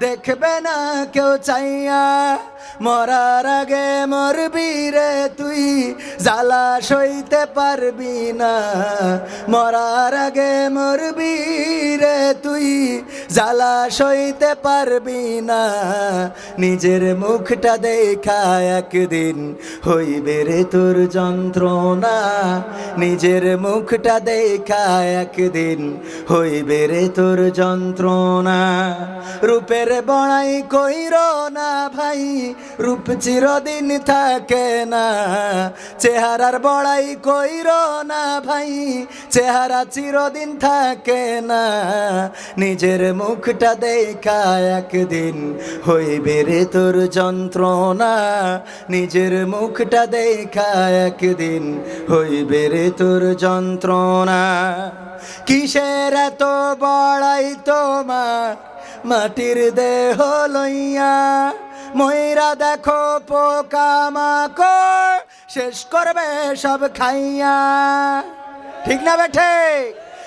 দেখবে না কেউ চাইয়া। মরার আগে মরবি রে তুই, জ্বালা সইতে পারবি না। মরার আগে মরবি রে তুই জ্বালা সইতে পারবি না। নিজের মুখটা দেখা একদিন হইবে রে তোর যন্ত্রণা। নিজের মুখটা দেখা একদিন হইবে রে তোর যন্ত্রণা। রূপের বড়াই কইর না ভাই, রূপ চিরদিন থাকে না। চেহারার বড়াই কইর না ভাই, চেহারা চিরদিন থাকে না। নিজের মুখটা দেখা একদিন হইবে রে তোর যন্ত্রণা। নিজের মুখটা দেখা একদিন হইবে রে তোর যন্ত্রণা। কিসের এত বড়াই তোমার? মাটির দেহ লইয়া ময়রা দেখো পোকা মাকড়। শেষ করবে সব খাইয়া। ঠিক না বেঠে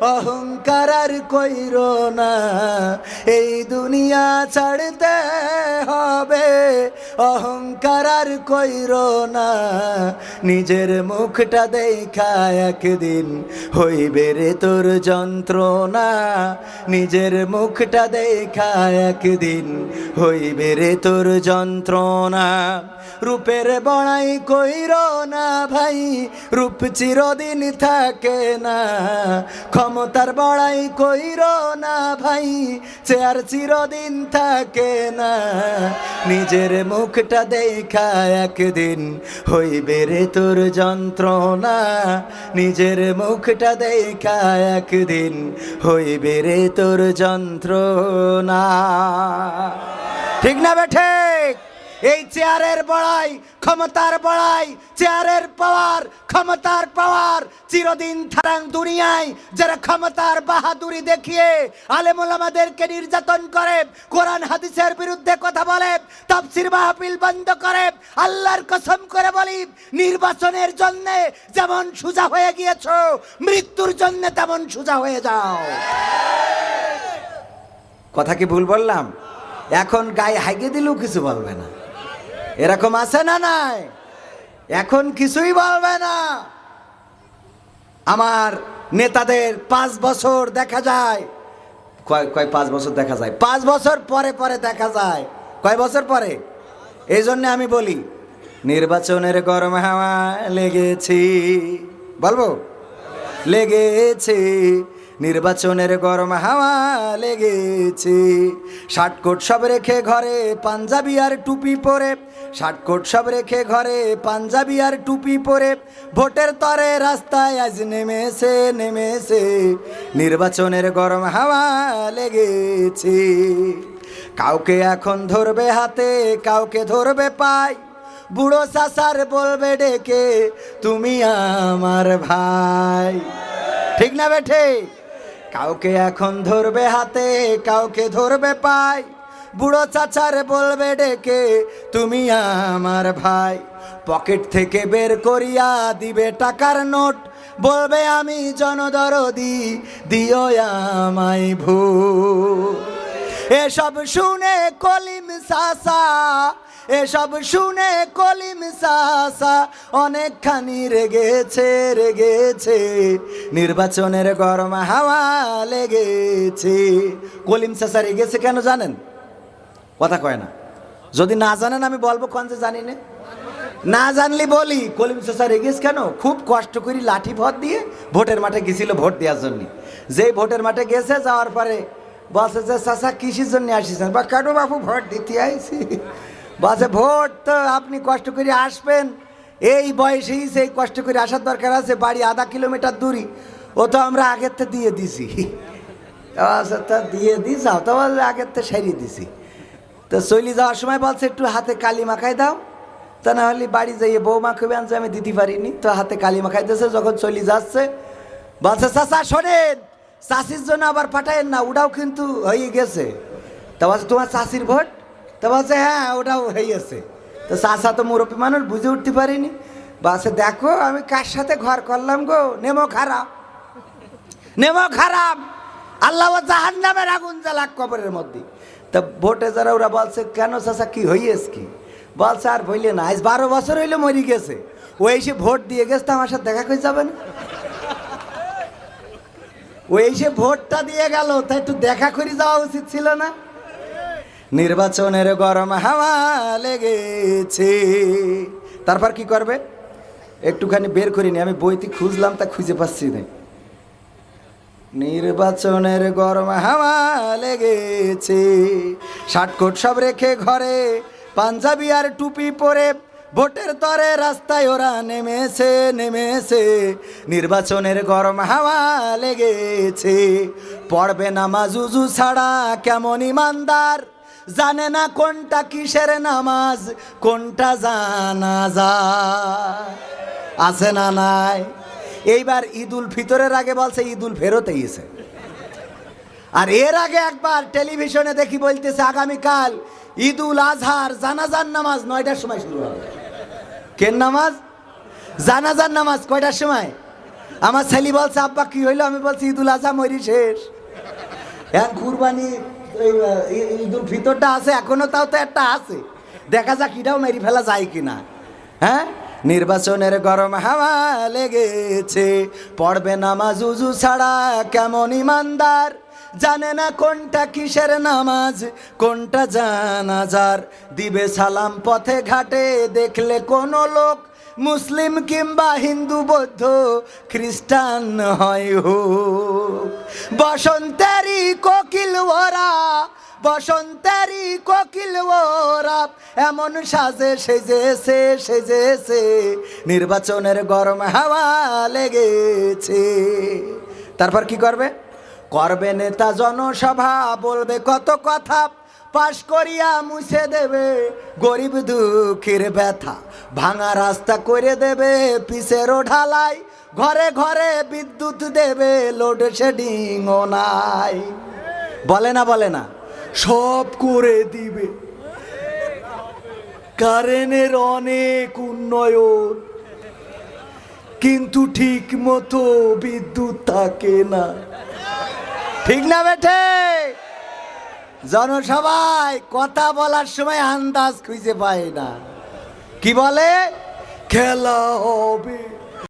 অহংকার আর কইর না। এই দুনিয়া ছাড়তে হবে অহংকার আর কইর না। নিজের মুখটা দেখা একদিন হইবে রে তোর যন্ত্রণা। নিজের মুখটা দেখা একদিন হইবে রে তোর যন্ত্রণা। রূপের বড়াই কইর না ভাই, রূপ চিরদিন থাকে না। ক্ষমতার বড়াই কইর না ভাই, চেয়ার চিরদিন থাকে না। নিজের মুখটা দেখা একদিন হইবে রে তোর যন্ত্রণা। নিজের মুখটা দেখা একদিন হইবে রে তোর যন্ত্রণা। ঠিক না বেঠে? এই চেয়ারের বড়াই ক্ষমতার বড়াই, চেয়ারের পাওয়ার, ক্ষমতার পাওয়ার। চিরদিন থারাং দুনিয়ায় যারা ক্ষমতার বাহাদুরি দেখিয়ে আলেমুলামাদেরকে নির্যাতন করে, কোরআন হাদিসের বিরুদ্ধে কথা বলে, তাফসির মাহফিল বন্ধ করে, আল্লাহর কসম করে বলি, নির্বাচনের জন্য যেমন সোজা হয়ে গিয়েছ, মৃত্যুর জন্য তেমন সোজা হয়ে যাও। কথা কি ভুল বললাম? এখন গায়ে হাইগে দিলেও কিছু বলবে না। এরকম আছে না নাই? এখন কিছুই বলবে না। আমার নেতাদের পাঁচ বছর দেখা যায়। কয় কয় পাঁচ বছর দেখা যায়? পাঁচ বছর পরে পরে দেখা যায়। কয় বছর পরে? এই জন্যে আমি বলি, নির্বাচনের গরম হাওয়া লেগেছি। বলব? লেগেছে। নির্বাচনের গরম হাওয়া লেগেছে। শার্ট কোট সব রেখে ঘরে পাঞ্জাবি আর টুপি পরে। শার্ট কোট সব রেখে ঘরে পাঞ্জাবি আর টুপি পরে। ভোটের তরে রাস্তায় আজ নেমেছে নেমেছে। নির্বাচনের গরম হাওয়া লেগেছে। কাউকে এখন ধরবে হাতে, কাউকে ধরবে পায়। বুড়ো সাসার বলবে ডেকে, তুমি আমার ভাই। ঠিক না বেঠে? কাউকে এখন ধরবে হাতে, কাউকে ধরবে পাই বুড়ো চাচার বলবে ডেকে, তুমি আমার ভাই। পকেট থেকে বের করিয়া দিবে টাকার নোট। বলবে, আমি জনদরদি, দিও আমায় ভূ এসব শুনে কলিম সাসা, এসব শুনে কলিম সাসা, অনেকখানি রেগেছে রেগেছে, নির্বাচনের গরম হাওয়া লেগেছে। কলিম সাসা রেগেছে কেন জানেন? কথা কয় না। যদি না জানেন, আমি বলব কোন যে জানি না। না জানলি বলি, কলিম চাষা রেগেস কেন? খুব কষ্ট করি লাঠি ভোট দিয়ে ভোটের মাঠে গেছিল ভোট দেওয়ার জন্য। যেই ভোটের মাঠে গেছে, যাওয়ার পরে বলছে যে চাষা কিসের জন্য আসিছেন? বা কাটু বাবু, ভোট দিতে আইছি? বলছে, ভোট তো আপনি কষ্ট করে আসবেন। এই বয়সেই সেই কষ্ট করে আসার দরকার আছে, বাড়ি আধা কিলোমিটার দূরই। ও তো আমরা আগের থেকে দিয়ে দিছি। তা দিয়ে দিস তো আগের থেকে সারিয়ে দিছি। তো চলি যাওয়ার সময় বলছে, একটু হাতে কালি মাখাই দাও। তা না হলে বাড়ি যাইয়ে বউ মাখাবে আনছে, আমি দিতে পারিনি। তো হাতে কালি মাখাই দিয়েছে, যখন চলি যাচ্ছে, বলছে, চাচা, শোনেন চাষির জন্য আবার পাঠায়েন না, ওটাও কিন্তু হয়ে গেছে। তা বলছে, তোমার চাষির ভোট? তা বলছে হ্যাঁ ওটাও হয়ে গেছে। তো চাষা তো মুরব্বী মানুষ, বুঝে উঠতে পারিনি। বলছে, দেখো, আমি কার সাথে ঘর করলাম গো? নেমো খারাপ। নেমো খারাপ। আল্লাহ জাহান নামের আগুন জ্বালাক কবরের মধ্যে। তা ভোটে যারা, ওরা বলছে, কেন চাচা কি হইয়েস কি? বলছে, আর বললে না, আজ বারো বছর হইলে মরি গেছে। ও এসে ভোট দিয়ে গেছে, তো আমার সাথে দেখা করে যাবে না? ও এসে ভোটটা দিয়ে গেল, তা একটু দেখা করে যাওয়া উচিত ছিল না? নির্বাচনের গরম হাওয়া লেগেছে। তারপর কি করবে? একটুখানি বের করিনি আমি বইতে খুঁজলাম, তা খুঁজে পাচ্ছি না। নির্বাচনের গরম হাওয়া লেগেছে। ষাটকোট সব রেখে ঘরে পাঞ্জাবি আর টুপি পরে ভোটের তরে রাস্তায় ওরা নেমেছে নেমেছে। নির্বাচনের গরম হাওয়া লেগেছে। পড়বে নামাজ উজু ছাড়া কেমন ইমানদার? জানে না কোনটা কিসের নামাজ, কোনটা জানা যা আছে না নাই? এইবার ঈদুল ফিতরের আগে বলছে, ঈদুল ফেরত এসে। আর এর আগে একবার টেলিভিশনে দেখি বলতেছে, আগামীকাল ঈদুল আজহার জানাজার নামাজ নয়টার সময় শুরু হবে। কেন নামাজ? জানাজার নামাজ কয়টার সময়? আমার ছেলে বলছে আব্বা কি হইল? আমি বলছি ঈদুল আজহা মরি শেষ। এখন কুরবানি এই, ঈদুল ফিতরটা আছে এখনও তাও তো একটা আছে। দেখা যাক এটাও মেরি ফেলা যায় কিনা। হ্যাঁ নির্বাচনের গরম হাওয়া লেগেছে পড়বে নামাজ উজু ছাড়া কেমন ইমানদার? জানে না কোনটা কিসের নামাজ, কোনটা জানাজার। দিবে সালাম পথে ঘাটে, দেখলে কোনো লোক মুসলিম কিংবা হিন্দু, বৌদ্ধ, খ্রিস্টান হয় হোক। বসন্তেরই কোকিল ওরা, বসন্তেরই কোকিল ওরা, এমন সাজে সেজেছে সেজেছে নির্বাচনের গরম হাওয়া লেগেছে। তারপর কি করবে? করবে নেতা জনসভা, বলবে কত কথা, পাশ করিয়া মুছে দেবে গরিব দুঃখের ব্যথা। ভাঙা রাস্তা করে দেবে পিসেরও ঢালাই, ঘরে ঘরে বিদ্যুৎ দেবে লোডশেডিং ও নাই। বলে না বলে না, সব করে দিবে। কারেন্টের অনেক উন্নয়ন, কিন্তু ঠিক মতো বিদ্যুৎ থাকে না। ঠিক না বেঠে? জনসভায় কথা বলার সময় আন্দাজ খুঁজে পায় না। কি বলে? খেলা হবে।